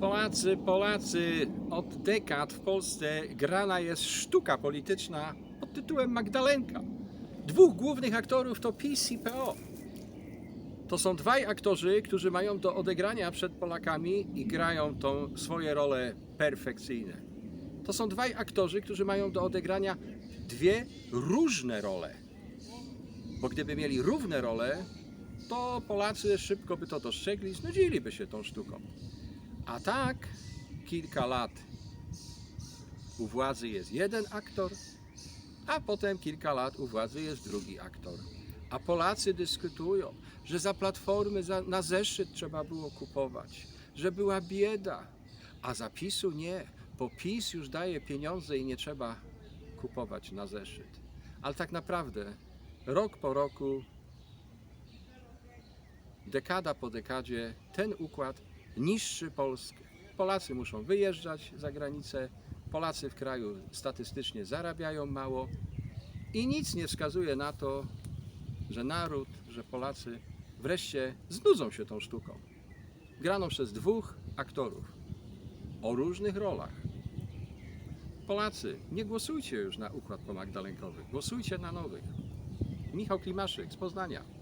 Polacy, Polacy, od dekad w Polsce grana jest sztuka polityczna pod tytułem Magdalenka. Dwóch głównych aktorów to PiS i PO. To są dwaj aktorzy, którzy mają do odegrania przed Polakami i grają tą swoje role perfekcyjne. To są dwaj aktorzy, którzy mają do odegrania dwie różne role. Bo gdyby mieli równe role, to Polacy szybko by to dostrzegli, znudziliby się tą sztuką. A tak kilka lat u władzy jest jeden aktor, a potem kilka lat u władzy jest drugi aktor. A Polacy dyskutują, że za platformy za, na zeszyt trzeba było kupować, że była bieda, a zapisu nie, bo PiS już daje pieniądze i nie trzeba kupować na zeszyt. Ale tak naprawdę rok po roku, dekada po dekadzie ten układ niszczy Polskę. Polacy muszą wyjeżdżać za granicę, Polacy w kraju statystycznie zarabiają mało i nic nie wskazuje na to, że naród, że Polacy wreszcie znudzą się tą sztuką. Graną przez dwóch aktorów o różnych rolach. Polacy, nie głosujcie już na układ pomagdalenkowy, głosujcie na nowych. Michał Klimaszyk z Poznania.